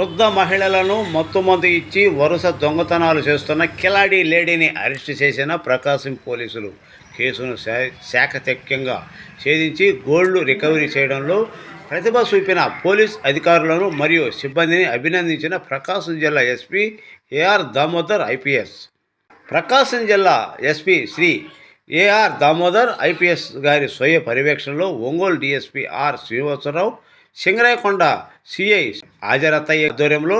వృద్ధ మహిళలను మత్తుమందు ఇచ్చి వరుస దొంగతనాలు చేస్తున్న కిలాడి లేడీని అరెస్టు చేసిన ప్రకాశం పోలీసులు. కేసును శా- ఛేదించి గోల్డ్ రికవరీ చేయడంలో ప్రతిభ చూపిన పోలీస్ అధికారులను మరియు సిబ్బందిని అభినందించిన ప్రకాశం జిల్లా SP AR Damodar IPS. Prakasam జిల్లా SP Shri AR Damodar IPS గారి స్వయ పర్యవేక్షణలో Ongole DSP R Srinivasarao Singarayakonda CI Hazarathaiah ఆధ్వర్యంలో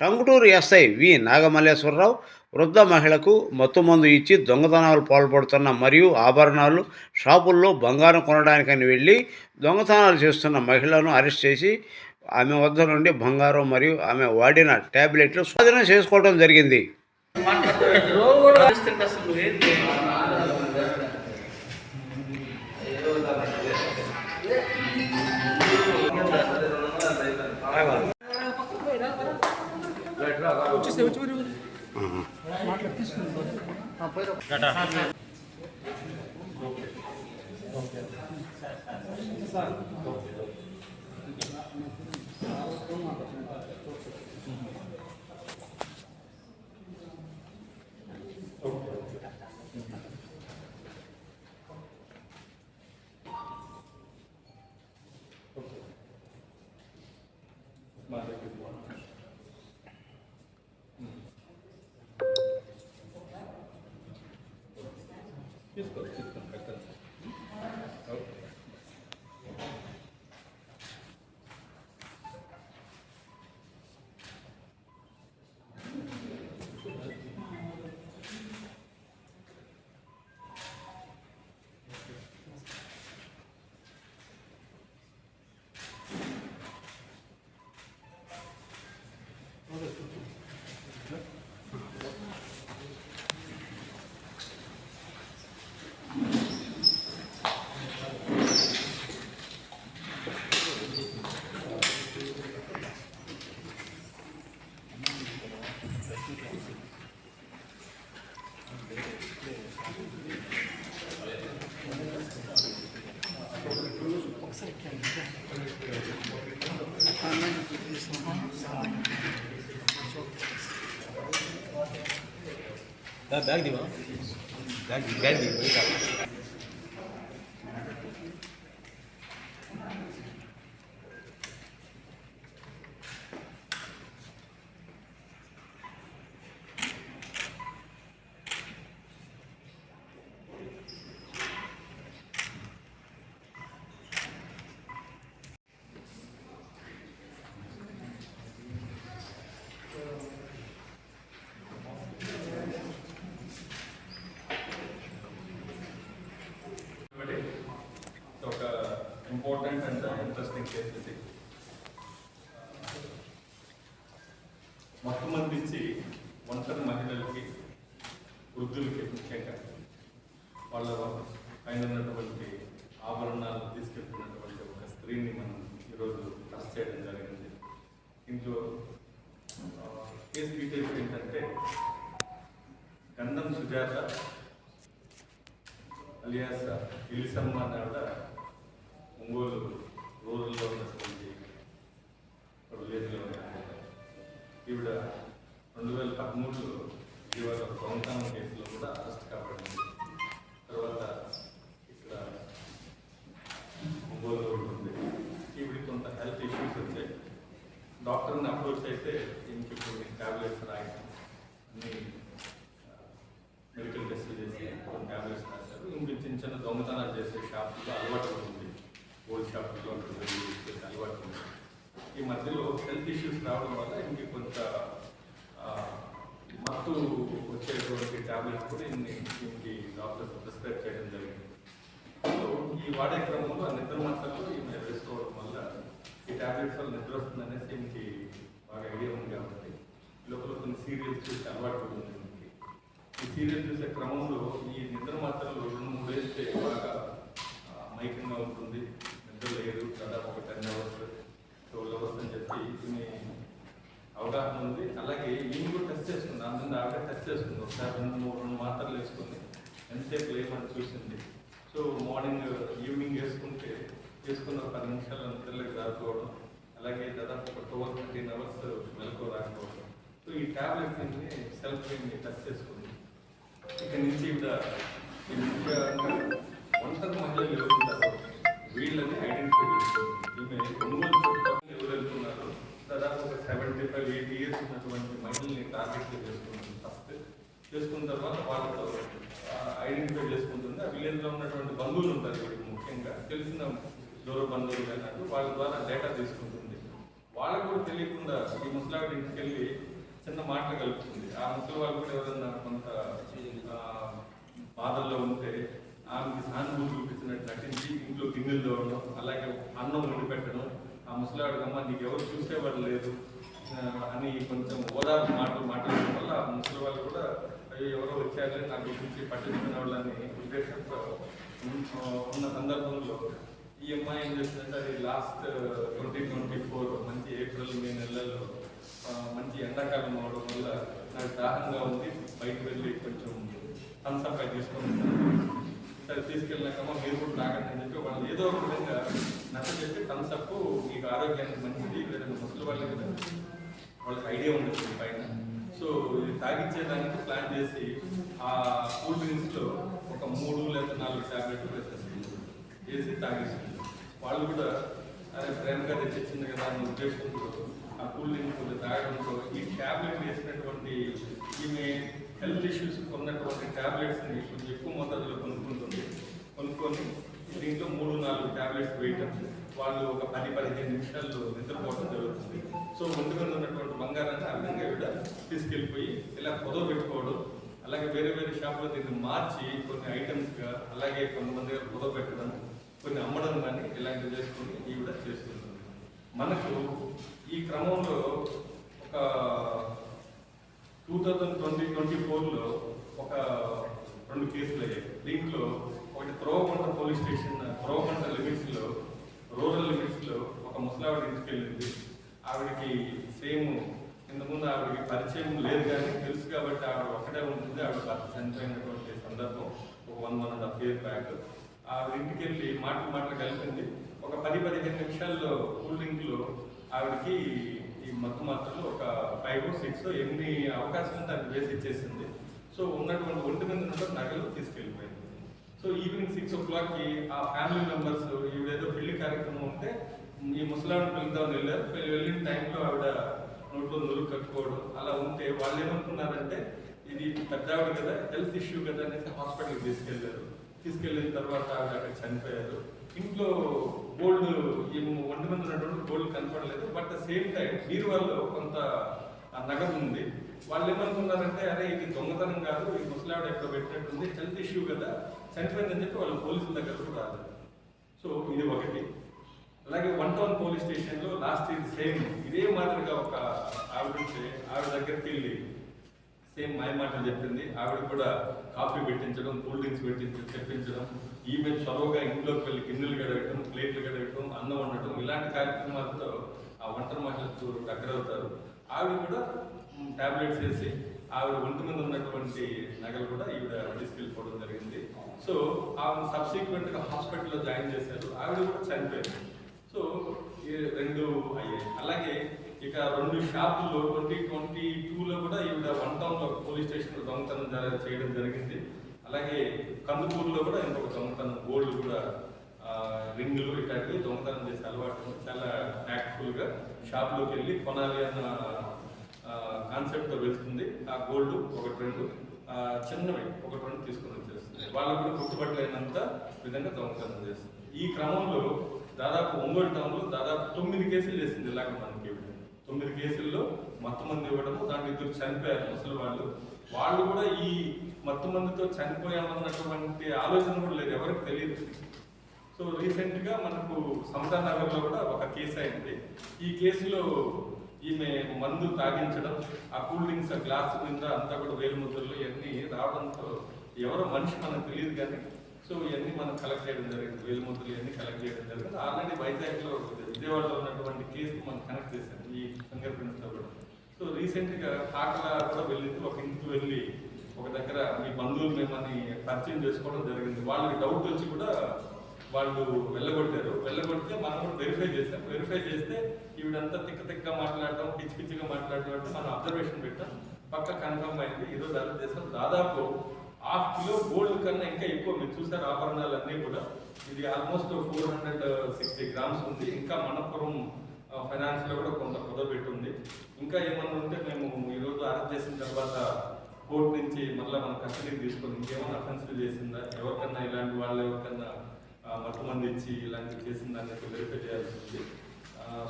టంగుటూరు ఎస్ఐ వి నాగమల్లేశ్వరరావు వృద్ధ మహిళకు మత్తుమందు ఇచ్చి దొంగతనాలు పాల్పడుతున్న మరియు ఆభరణాలు షాపుల్లో బంగారం కొనడానికని వెళ్ళి దొంగతనాలు చేస్తున్న మహిళను అరెస్ట్ చేసి ఆమె వద్ద నుండి బంగారం మరియు ఆమె వాడిన ట్యాబ్లెట్లు స్వాధీనం చేసుకోవడం జరిగింది. రోజు కూడా రాస్తుంటే Yes, ಬ್ಯಾಗ್ ನೀವು ಬ್ಯಾಗ್ ಬ್ಯಾಗ್ ನೀವು ఇంపార్టెంట్ అండ్ ఇంట్రెస్టింగ్ కేసు ఇది అందించి ఒంటరి మహిళలకి వృద్ధులకి ముఖ్యంగా వాళ్ళ పైన ఉన్నటువంటి ఆభరణాలు తీసుకెళ్తున్నటువంటి ఒక స్త్రీని మనం ఈరోజు అరెస్ట్ చేయడం జరిగింది. ఇంట్లో కేసు డీటెయిల్స్ ఏంటంటే గంధం సుజాత అలియాస్ ఇలిసమ్మ అనే ఒంగోలు రూరల్లో ఉన్నటువంటి విలేజ్లో ఈవిడ రెండు వేల పదమూడులో ఇటీవల దొంగతనం కేసులో కూడా అరెస్ట్ కాబడింది తర్వాత ఇక్కడ ఒంగోలులో ఉంటుంది ఈవిడ కొంత హెల్త్ ఇష్యూస్ వచ్చాయి డాక్టర్ని అప్రోచ్ అయితే ఇంక కొన్ని ట్యాబ్లెట్స్ రాయడం అన్ని మెడికల్ టెస్ట్ చేసి కొన్ని ట్యాబ్లెట్స్ రాశారు ఇంక చిన్న చిన్న దొంగతనాలు చేసే షాపుల్లో అలవాటు ఉంది ఓల్డ్ షాపుల్లో చేసే అలవాటు ఉంది ఈ మధ్యలో హెల్త్ ఇష్యూస్ రావడం వల్ల ఇంక కొంత మత్తు వచ్చేటువంటి ట్యాబ్లెట్ కూడా ఇన్ని దీనికి డాక్టర్స్ ప్రిస్క్రైబ్ చేయడం జరిగింది. సో ఈ వాడే క్రమంలో ఆ నిద్ర మాత్రలు ఈమె వేసుకోవడం వల్ల ఈ ట్యాబ్లెట్స్ వల్ల నిద్ర వస్తుంది అనేసి ఈమెకి బాగా ఐడియా ఉంది కాబట్టి లోపల కొన్ని సీరియల్స్ చూసి అలవాటు ఉంది ఈ సీరియల్ చూసే క్రమంలో ఈ నిద్ర మాత్రలు రెండు మూడు వేస్తే బాగా మైకంగా ఉంటుంది. నిద్ర లేదు. దాదాపు ఒక టెన్ అవర్స్ ట్వెల్వ్ అవర్స్ అని చెప్పి ఈమె అవగాహన ఉంది. అలాగే ఈయన కూడా టెస్ట్ చేసుకుంది. అందులో ఆవిడ టెస్ట్ చేసుకుంది. ఒకసారి రెండు మూడు రెండు మాత్రలు వేసుకుంది. ఎంతసేపు లేమని చూసింది. సో మార్నింగ్ ఈవినింగ్ వేసుకుంటే వేసుకున్న ఒక పది నిమిషాలు నిద్రలోకి రాకపోవడం అలాగే దాదాపు ఒక ట్వెల్వ్ థర్టీన్ అవర్స్ మెలకు రాకపోవడం. సో ఈ టాబ్లెట్స్ అన్ని సెల్ఫ్ టచ్ చేసుకుంది. ఇక్కడ నుంచి ఇవిడ ఒంటరి మహిళలు ఎవరు వీళ్ళని ఐడెంటిఫై చేసుకుంది. ఈమె Ongole seventy five eighty years ఉన్నటువంటి మహిళల్ని టార్గెట్లు చేసుకుంటుంది ఫస్ట్ చేసుకున్న తర్వాత వాళ్ళతో ఐడెంటిఫై చేసుకుంటుంది. ఆ విలేజ్లో ఉన్నటువంటి బంధువులు ఉంటారు వీళ్ళకి ముఖ్యంగా. తెలిసిన దూర బంధువులు అన్నట్టు వాళ్ళ ద్వారా డేటా తీసుకుంటుంది. వాళ్ళకు కూడా తెలియకుండా ఈ ముసలావిడ ఇంటికి వెళ్ళి చిన్న మాటలు కలుపుతుంది. ఆ ముసలి వాళ్ళు కూడా ఎవరైనా కొంత బాధల్లో ఉంటే ఆమెకి సానుభూతి చూపించినట్టు నటించి ఇంట్లో గిన్నెలు తోవడం అలాగే అన్నం వండి పెట్టడం ఆ నీకు ఎవరు చూసేవాడు లేదు అని కొంచెం ఓదార్పు మాటలు మాట్లాడడం వల్ల ముసలి వాళ్ళు కూడా అవి ఎవరో వచ్చారని నాకు గురించి పట్టించుకునే వాళ్ళని ఉద్దేశంతో ఉన్న- సందర్భంలో ఈ అమ్మాయి ఏం చేస్తుందంటే అది లాస్ట్ ట్వంటీ ట్వంటీ ఫోర్ మంచి ఏప్రిల్ మే నెలల్లో మంచి ఎండాకాలం అవడం వల్ల నాకు దాహంగా ఉంది. బయటకు వెళ్ళి కొంచెం థమ్స్అప్ అయి తీసుకుంటున్నాను సరే తీసుకెళ్ళినాకమ్మా మీరు కూడా తాగండి అని చెప్పి వాళ్ళు ఏదో ఒక విధంగా నచ్చ చెప్పి థమ్స్అప్ మీకు ఆరోగ్యానికి మంచిది లేదంటే ముసలి వాళ్ళకి వాళ్ళకి ఐడియా ఉండదు పైన. సో ఇది తాగించేదానికి ప్లాన్ చేసి ఆ కూల్ డ్రింక్స్లో ఒక మూడు లేదా నాలుగు టాబ్లెట్లు వేసేసి వేసి తాగిస్తుంది వాళ్ళు కూడా అరే ప్రేమగా తెచ్చింది కదా అని ఉద్దేశంతో ఆ కూల్ డ్రింక్ కొంచెం తాగడంతో ఈ టాబ్లెట్ వేసినటువంటి ఈమె హెల్త్ ఇష్యూస్ ఉన్నటువంటి ట్యాబ్లెట్స్ని కొంచెం ఎక్కువ మోతాదులో కొనుక్కుంటుంది కొనుక్కొని దీంట్లో మూడు నాలుగు టాబ్లెట్స్ వేయటం. వాళ్ళు ఒక పది పదిహేను నిమిషాల్లో నిద్రపోవడం జరుగుతుంది. సో ముందుగా మీద ఉన్నటువంటి బంగారాన్ని ఆ విధంగా తీసుకెళ్ళిపోయి ఇలా పొదవ పెట్టుకోవడం అలాగే వేరే వేరే షాపులో దీన్ని మార్చి కొన్ని ఐటమ్స్గా అలాగే కొంతమంది దగ్గర పొదవ పెట్టడం కొన్ని అమ్మడం కానీ ఇలాంటివి చేసుకుని కూడా చేస్తుంటుంది మనకు ఈ క్రమంలో ఒక టూ థౌజండ్ ట్వంటీ ట్వంటీ ఫోర్లో ఒక రెండు కేసులు అయ్యాయి. దీంట్లో ఒకటి త్రోవకొండ పోలీస్ స్టేషన్ త్రోవకొండ లిమిట్స్లో రూరల్ లిమిట్స్లో ఒక ముసలావిడ ఇంటికి వెళ్ళింది. ఆవిడకి సేమ్ ఇంతకుముందు ఆవిడకి పరిచయం లేదు కానీ తెలుసు కాబట్టి ఆవిడ ఒక్కటే ఉంటుంది. ఆవిడ భర్త చనిపోయినటువంటి సందర్భం ఒక one one and half year back ఆవిడ ఇంటికి వెళ్ళి మాటలు మాటలు కలిపింది. ఒక పది పదిహేను నిమిషాల్లో కూల్ డ్రింక్లో ఆవిడకి ఈ మత్తు మాత్రలు ఒక ఫైవ్ సిక్స్ ఎన్ని అవకాశం ఉంటే వేసి ఇచ్చేసింది. సో ఉన్నటువంటి ఒంటి మీద ఉన్న నగలు తీసుకెళ్ళిపోయింది సో ఈవినింగ్ సిక్స్ ఓ క్లాక్కి ఆ ఫ్యామిలీ మెంబర్స్ ఈవిడేదో పెళ్ళి కార్యక్రమం ఉంటే ఈ ముసలావిడ పిలుద్దామని వెళ్ళారు. పెళ్ళి వెళ్ళిన టైంలో ఆవిడ నోట్లో నురుగు కట్టుకోవడం అలా ఉంటే వాళ్ళు ఏమనుకున్నారంటే ఇది పెద్ద ఆవిడ కదా హెల్త్ ఇష్యూ కదా అనేసి హాస్పిటల్కి తీసుకెళ్ళారు తీసుకెళ్ళిన తర్వాత ఆవిడ అక్కడ చనిపోయారు. ఇంట్లో గోల్డ్ ఈ ఒంటి మంది ఉన్నటువంటి గోల్డ్ కనపడలేదు. బట్ సేమ్ టైం బీరువాల్లో కొంత నగదు ఉంది. వాళ్ళు ఏమనుకున్నారంటే అరే ఇది దొంగతనం కాదు ఈ ముసలావిడ ఎక్కడ పెట్టినట్టుంది హెల్త్ ఇష్యూ కదా చనిపోయిందని చెప్పి వాళ్ళు పోలీసుల దగ్గర కూడా సో ఇది ఒకటి. అలాగే వన్ టౌన్ పోలీస్ స్టేషన్లో లాస్ట్ ఇయర్ సేమ్ ఇదే మాదిరిగా ఒక ఆవిడ ఉంటే ఆవిడ దగ్గరికి వెళ్ళి సేమ్ మాయ మాటలు చెప్పింది. ఆవిడ కూడా కాఫీ పెట్టించడం కూల్ డ్రింక్స్ పెట్టించడం తెప్పించడం ఈమె చొరవగా ఇంట్లోకి వెళ్ళి గిన్నెలు గడవటం ప్లేట్లు గడవటం అన్నం వండటం ఇలాంటి కార్యక్రమాలతో ఆ ఒంటరి మహిళలు దగ్గర అవుతారు ఆవిడ కూడా టాబ్లెట్స్ వేసి ఆవిడ ఒంటి మీద ఉన్నటువంటి నగలు కూడా ఈవిడ తీసుకెళ్ళిపోవడం జరిగింది. సో ఆమె సబ్సిక్వెంట్గా హాస్పిటల్లో జాయిన్ చేశారు. ఆవిడ కూడా చనిపోయింది. సో రెండు అయ్యాయి. అలాగే ఇక రెండు షాపుల్లో ట్వంటీ ట్వంటీ టూలో కూడా ఈవిడ వన్ టౌన్లో పోలీస్ స్టేషన్లో దొంగతనం జర- చేయడం జరిగింది. అలాగే కందుకూరులో కూడా ఇంకొక దొంగతనం గోల్డ్ కూడా రింగులు ఇట్లాంటివి దొంగతనం చేసే అలవాటు చాలా యాక్ట్ఫుల్గా షాప్లోకి వెళ్ళి కొనాలి అన్న కాన్సెప్ట్తో వెళ్తుంది. ఆ గోల్డ్ ఒకటి రెండు. చిన్నవి ఒకటి రెండు తీసుకుని వచ్చేస్తుంది. వాళ్ళకు కూడా గుర్తుపట్టలేనంత విధంగా దొంగతనం చేస్తుంది. ఈ క్రమంలో దాదాపు ఒంగోలు టౌన్లో దాదాపు తొమ్మిది కేసులు చేసింది ఇలాగ మనకి తొమ్మిది కేసుల్లో మత్తు మంది ఇవ్వడము దాంట్లో ఇద్దరు చనిపోయారు ముసలి వాళ్ళు. వాళ్ళు కూడా ఈ మత్తు మందితో చనిపోయామన్నటువంటి ఆలోచన కూడా లేదు ఎవరికి తెలియదు. సో రీసెంట్గా మనకు సమతా నగర్లో కూడా ఒక కేసు అయింది. ఈ కేసులో ఈమె మందు తాగించడం ఆ కూల్ డ్రింక్స్ ఆ గ్లాస్ మీద అంతా కూడా వేలు ముద్రలు ఇవన్నీ రావడంతో ఎవరో మనిషి మనకు తెలియదు కానీ సో ఇవన్నీ మనం కలెక్ట్ చేయడం జరిగింది. వేలు ముద్రలు ఇవన్నీ కలెక్ట్ చేయడం జరిగింది. ఆల్రెడీ వైజాగ్లో విజయవాడలో ఉన్నటువంటి కేసు మనం కనెక్ట్ చేశాం ఈ ఫింగర్ ప్రింట్స్తో కూడా. సో రీసెంట్గా కాకల కూడా వెళ్ళింది. ఒక ఇంటికి వెళ్ళి ఒక దగ్గర మీ బంధువులు మిమ్మల్ని పరిచయం చేసుకోవడం జరిగింది. వాళ్ళకి డౌట్ వచ్చి కూడా వాళ్ళు వెళ్ళగొట్టారు. వెళ్ళగొడితే మనం కూడా వెరిఫై చేసాం వెరిఫై చేస్తే ఈవిడంతా తిక్క తిక్క మాట్లాడటం పిచ్చి పిచ్చిగా మాట్లాడటం అంటే మనం అబ్జర్వేషన్ పెట్టాం. పక్క కన్ఫర్మ్ అయింది. ఈరోజు భారతదేశం దాదాపు హాఫ్ కిలో గోల్డ్ కన్నా ఇంకా ఎక్కువ. మీరు చూసారు ఆభరణాలు అన్నీ కూడా. ఇది almost four hundred sixty grams ఉంది. ఇంకా మనపురం ఫైనాన్స్లో కూడా కొంత కుదరబెట్టి ఉంది. ఇంకా ఏమన్నా ఉంటే మేము ఈరోజు అరెస్ట్ చేసిన తర్వాత కోర్టు నుంచి మళ్ళీ మన కస్టడీకి తీసుకొని ఇంకేమైనా అఫెన్సివ్ చేసిందా? ఎవరికన్నా ఇలాంటి వాళ్ళు ఎవరికన్నా మత్తు మంది ఇచ్చి ఇలాంటివి చేసింది అనేది వెరిఫై చేయాల్సి ఉంది.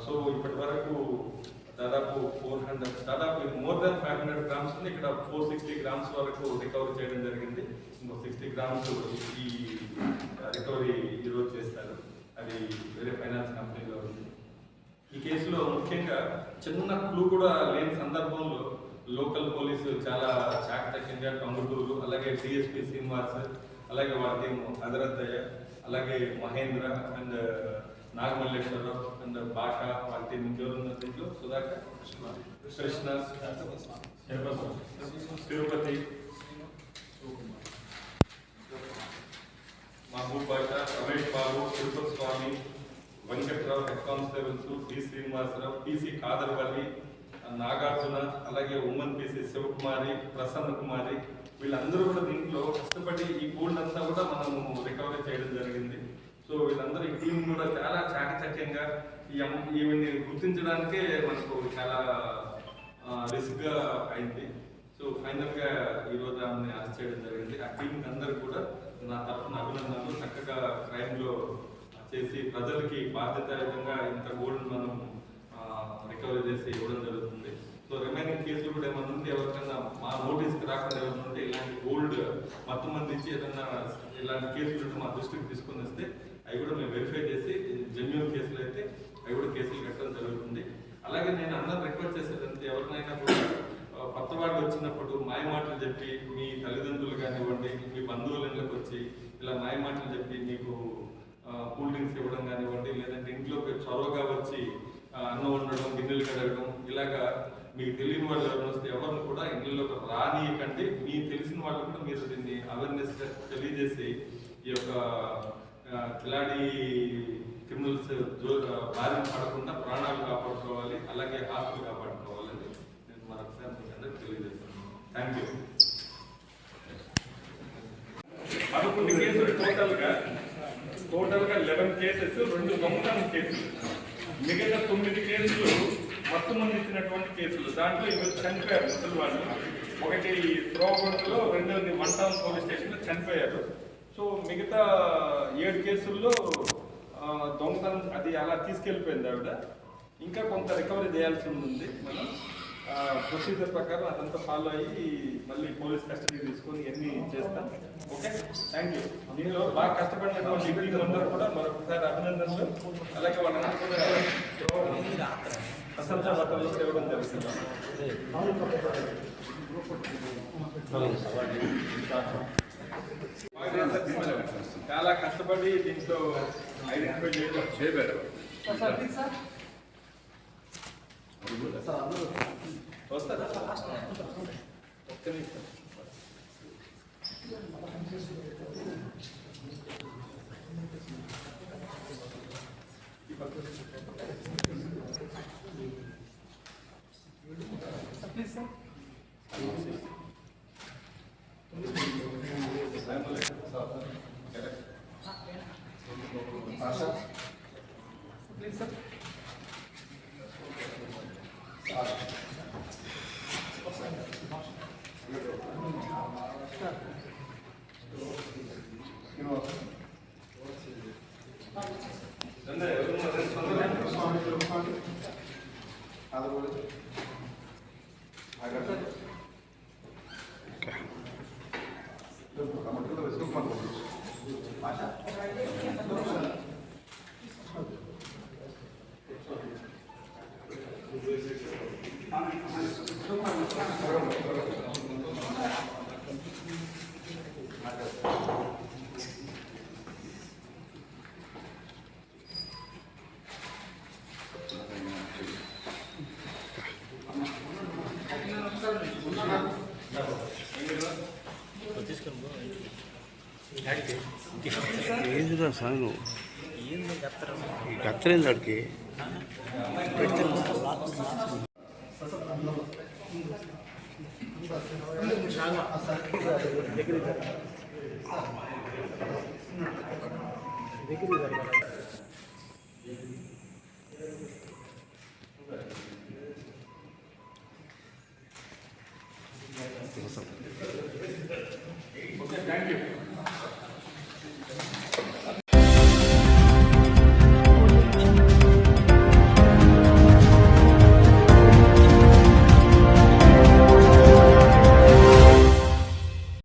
సో ఇప్పటి వరకు దాదాపు ఫోర్ హండ్రెడ్ దాదాపు more than five hundred grams ఇక్కడ ఫోర్ సిక్స్టీ గ్రామ్స్ వరకు రికవరీ చేయడం జరిగింది. ఇంకో సిక్స్టీ గ్రామ్స్ ఈ రికవరీ ఈరోజు చేస్తారు. అది వేరే ఫైనాన్స్ కంపెనీలో ఉంది. ఈ కేసులో ముఖ్యంగా చిన్న క్లూ కూడా లేని సందర్భంలో లోకల్ పోలీసు చాలా చాకచక్యంగా టంగుటూరు అలాగే డిఎస్పి శ్రీనివాస్ అలాగే వారి టీం హజరత్తయ్య అలాగే మహేంద్ర అండ్ నాగమల్లేశ్వరరావు అండ్ భాష వారి టీం దీంట్లో Sudhakar Krishna Tirupati Mahaboob Basha Ramesh Babu Tirupati Swamy Venkatrao head constables D Srinivasarao PC Kadarvalli Nagarjuna అలాగే ఉమ్మన్ పిసి శివకుమారి ప్రసన్న కుమారి వీళ్ళందరూ కూడా దీంట్లో కష్టపడి ఈ గోల్డ్ అంతా కూడా మనము రికవరీ చేయడం జరిగింది. సో వీళ్ళందరూ ఈ టీం కూడా చాలా చాకచక్యంగా ఈ అమ్- గుర్తించడానికే మనకు చాలా రిస్క్గా అయింది. సో ఫైనల్గా ఈరోజు ఆమె అరెస్ట్ చేయడం జరిగింది. ఆ టీం అందరూ కూడా నా తరఫున అభినందనలు. చక్కగా క్రైమ్లో చేసి ప్రజలకి బాధ్యతాయుతంగా ఇంత గోల్డ్ మనం రికవరీ చేసి ఇవ్వడం జరుగుతుంది. సో రిమైనింగ్ కేసులు కూడా ఏమైనా ఉంటే ఎవరికైనా మా నోటీస్కి రాకుండా ఏమైనా ఉంటే ఇలాంటి ఓల్డ్ మొత్తం మంది ఇచ్చి ఏదైనా ఇలాంటి కేసులు ఉంటే మా దృష్టికి తీసుకొని వస్తే అవి కూడా మేము వెరిఫై చేసి జెన్యున్ కేసులు అయితే అవి కూడా కేసులు కట్టడం జరుగుతుంది. అలాగే నేను అందరూ రిక్వెస్ట్ చేసేదంటే ఎవరినైనా కూడా కొత్త వాళ్ళు వచ్చినప్పుడు మాయ మాటలు చెప్పి మీ తల్లిదండ్రులు కానివ్వండి మీ బంధువుల ఇళ్ళకి వచ్చి ఇలా మాయ మాటలు చెప్పి మీకు కూల్ డ్రింక్స్ ఇవ్వడం కానివ్వండి లేదంటే ఇంట్లోకి చొరవగా వచ్చి అన్నం వండడం గిన్నెలు కడగడం ఇలాగా మీకు తెలియని వాళ్ళు ఎవరు వస్తే ఎవరిని కూడా ఇళ్ళలోకి రానియకండి. మీకు తెలిసిన వాళ్ళు కూడా మీరు దీన్ని అవేర్నెస్ తెలియజేసి ఈ యొక్క కిలాడి క్రిమినల్స్ బారిన పడకుండా ప్రాణాలు కాపాడుకోవాలి. అలాగే ఆస్తులు కాపాడుకోవాలని నేను మరొకసారి మీకు తెలియజేస్తాను థ్యాంక్ యూ పదకొండు కేసులు టోటల్గా టోటల్గా లెవెన్ కేసెస్ రెండు దొంగతనం కేసులు. మిగతా తొమ్మిది కేసులు మత్తు మంది ఇచ్చినటువంటి కేసులు. దాంట్లో ఇవి చనిపోయారు ముసలి వాళ్ళు. ఒకటి త్రోగొండలో రెండోది వన్ టౌన్ పోలీస్ స్టేషన్లో చనిపోయారు. సో మిగతా ఏడు కేసుల్లో దొంగతనం అది అలా తీసుకెళ్ళిపోయింది ఆవిడ. ఇంకా కొంత రికవరీ చేయాల్సి ఉంది మనం. ప్రొసీజర్ ప్రకారం అదంతా ఫాలో అయ్యి మళ్ళీ పోలీస్ కస్టడీ తీసుకొని ఇవన్నీ చేస్తాం. ఓకే? థ్యాంక్ యూ దీనిలో బాగా కష్టపడినటువంటి అందరూ కూడా మరొకసారి అభినందనలు. అలాగే వాళ్ళ కూడా ప్రశంసా జరుగుతుంది చాలా కష్టపడి దీంట్లో ఐడెంటిఫై చేయడం చేయబెట్టారు వస్తారా? ఒక్క నిమిషం. ఏందిరా సాను? గత్తరేంది అడికి పెడితే Awesome. Okay, thank you.